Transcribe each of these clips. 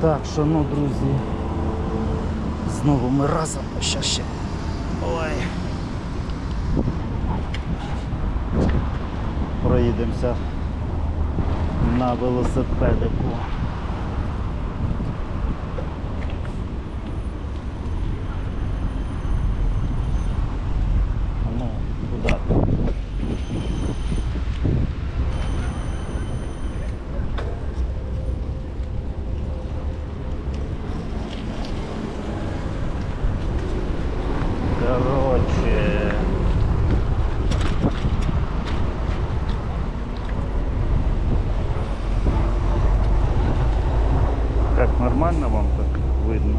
Так що, ну, друзі, знову ми разом. Щас ще. Ой. Проїдемося на велосипедику. Ну, куди ти? Короче. Как нормально вам так видно?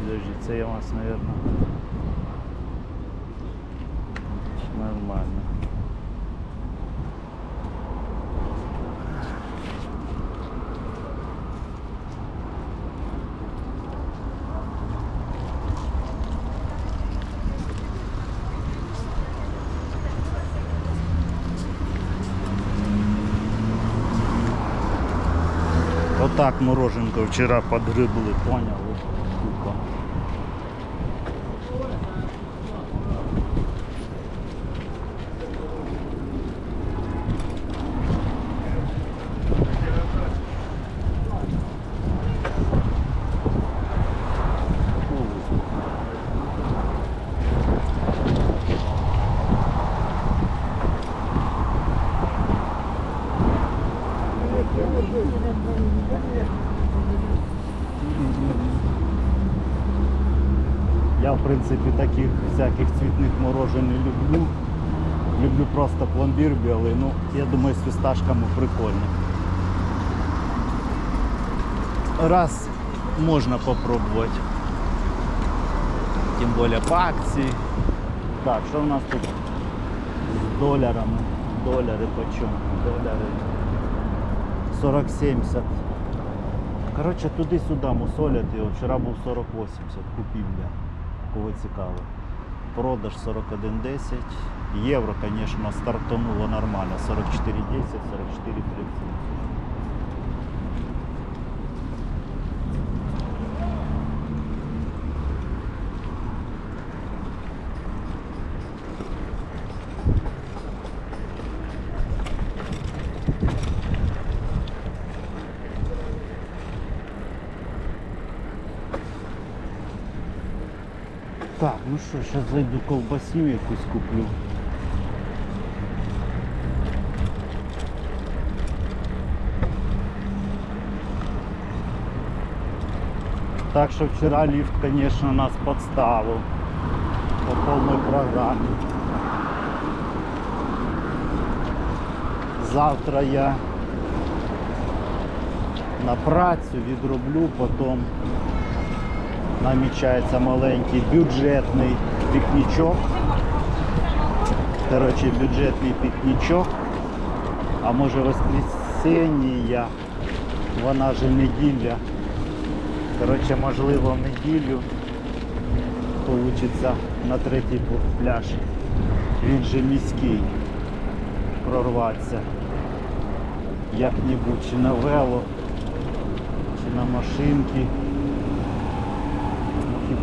Подожди, це я вас, наверное. Нормально. Отак мороженко вчора подгребли, поняли? Сука. Я в принципі таких всяких цвітних морожен не люблю. Люблю просто пломбір білий. Ну, я думаю, з фісташками прикольно. Раз можна попробувати. Тим більше по акції. Так, що в нас тут з долярами? Доляри почем? Доляри 40-70. Коротше, туди-сюди мусолять його. Вчора був 40-80 купівля. Кого цікаво. Продаж 41.10. Євро, звісно, стартануло нормально. 44.10, 44.30. Так, ну що, зараз зайду ковбасю якусь куплю. Так що вчора ліфт, звісно, нас підставив по повній програмі. Завтра я на працю відроблю, потім намічається маленький бюджетний пікнічок. Коротше, бюджетний пікнічок. А може воскресенье, вона же неділя. Коротше, можливо, в неділю получиться на третій пляж. Він же міський. Прорватися. Як-небудь чи на вело, чи на машинки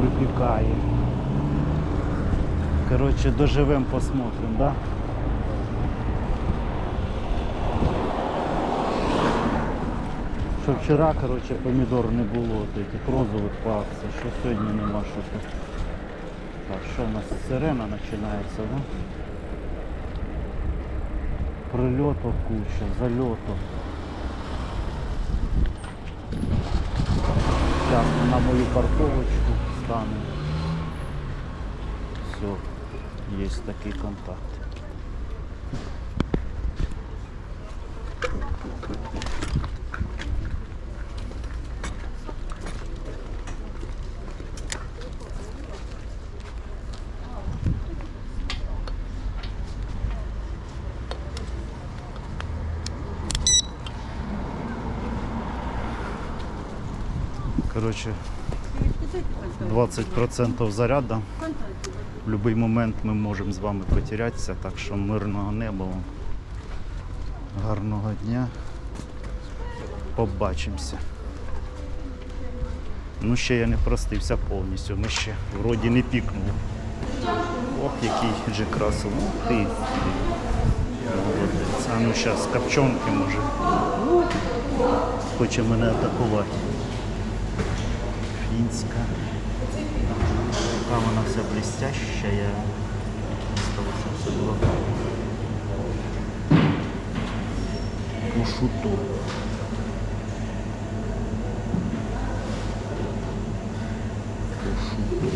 припікає. Коротше, доживем, посмотрим, да? Що вчора, коротше, помідор не було, от этих розових акції, що сьогодні нема що. Так, що у нас сирена починається, да? Прильотів куча, зальотів. Зараз на мою парковочку стане. Все, є такий контакт. Короче, 20% заряда будь-який момент ми можемо з вами потерятися, так що мирного неба. Гарного дня. Побачимося. Ну ще я не простився повністю. Ми ще вроді не пікнули. Ох, який же красив. Ух ти. А ну зараз копчонки може. Хоче мене атакувати. Фінська. Така вона вся блестяща. 182. По шуту. По шуту.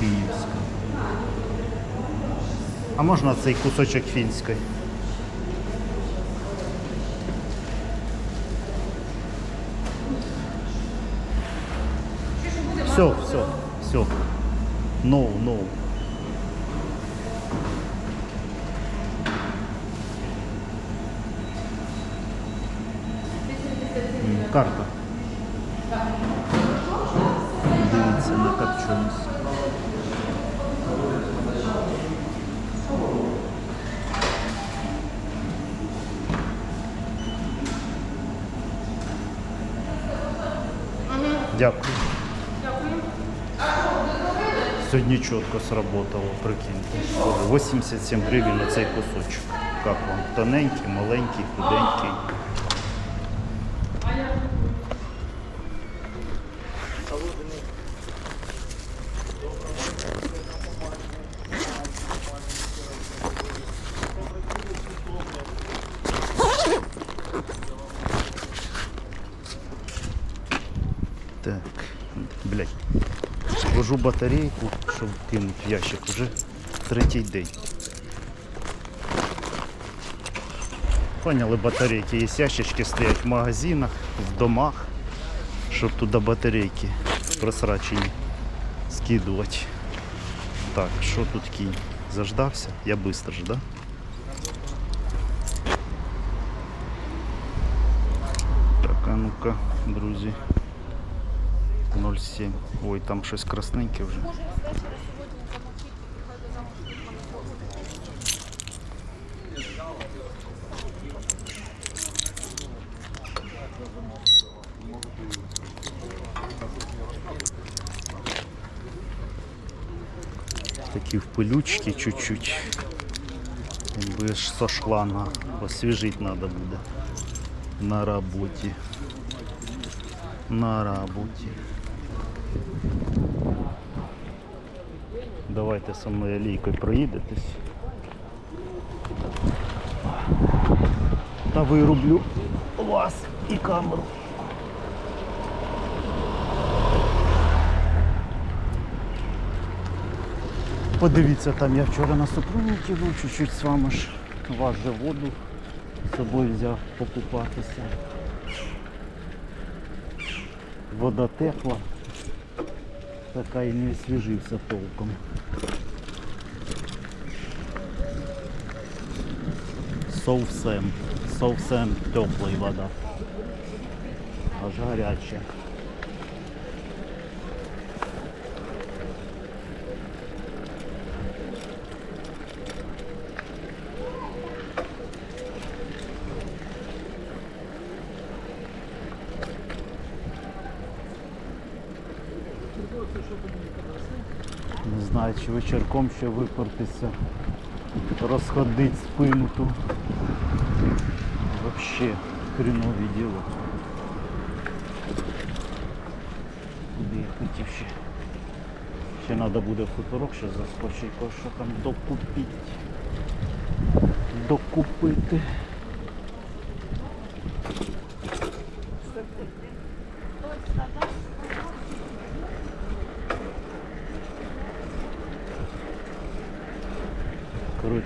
Київська. А можна цей кусочок фінської? Все, все, все. No, no. Карта. Дивіться на копченість. Дякую. Сьогодні чітко сработало, прикиньте. 87 гривень на цей кусочок. Як вам? Тоненький, маленький, худенький. Так, блядь. Вожу батарейку, щоб кинути в ящик уже третій день. Поняли, батарейки. Є ящички стоять в магазинах, в домах, щоб туди батарейки просрачені скидувати. Так, що тут кінь? Заждався? Я швидко ж, да? Так, а ну-ка, друзі. 0,7. Ой, там щось красненьке вже. Такі в пилючки чуть-чуть. Якби ж со шланга. Освіжити треба буде. На роботі. На роботі. Давайте со мною лійкою проїдетесь. Та вирублю вас і камеру. Подивіться, там я вчора на супругівці був, чуть-чуть з вами ж же воду з собою взяв покупатися. Вода тепла, така и не освежился толком. Совсем, совсем теплая вода. Аж гаряча. Чи вечірком ще випортися, розходити спину ту. Вообще хренове діло. Куди я хотів ще? Ще треба буде в хуторок ще заскочити, що там докупити. Докупити.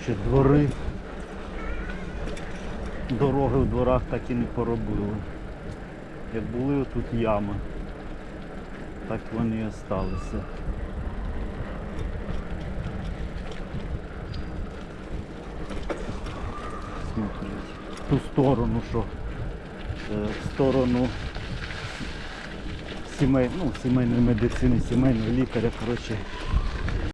Коротше, двори. Дороги в дворах так і не поробили. Як були тут ями, так вони і залишилися. Смотрите. В ту сторону, що е, в сторону сімей, ну, сімейної медицини, сімейного лікаря, коротше,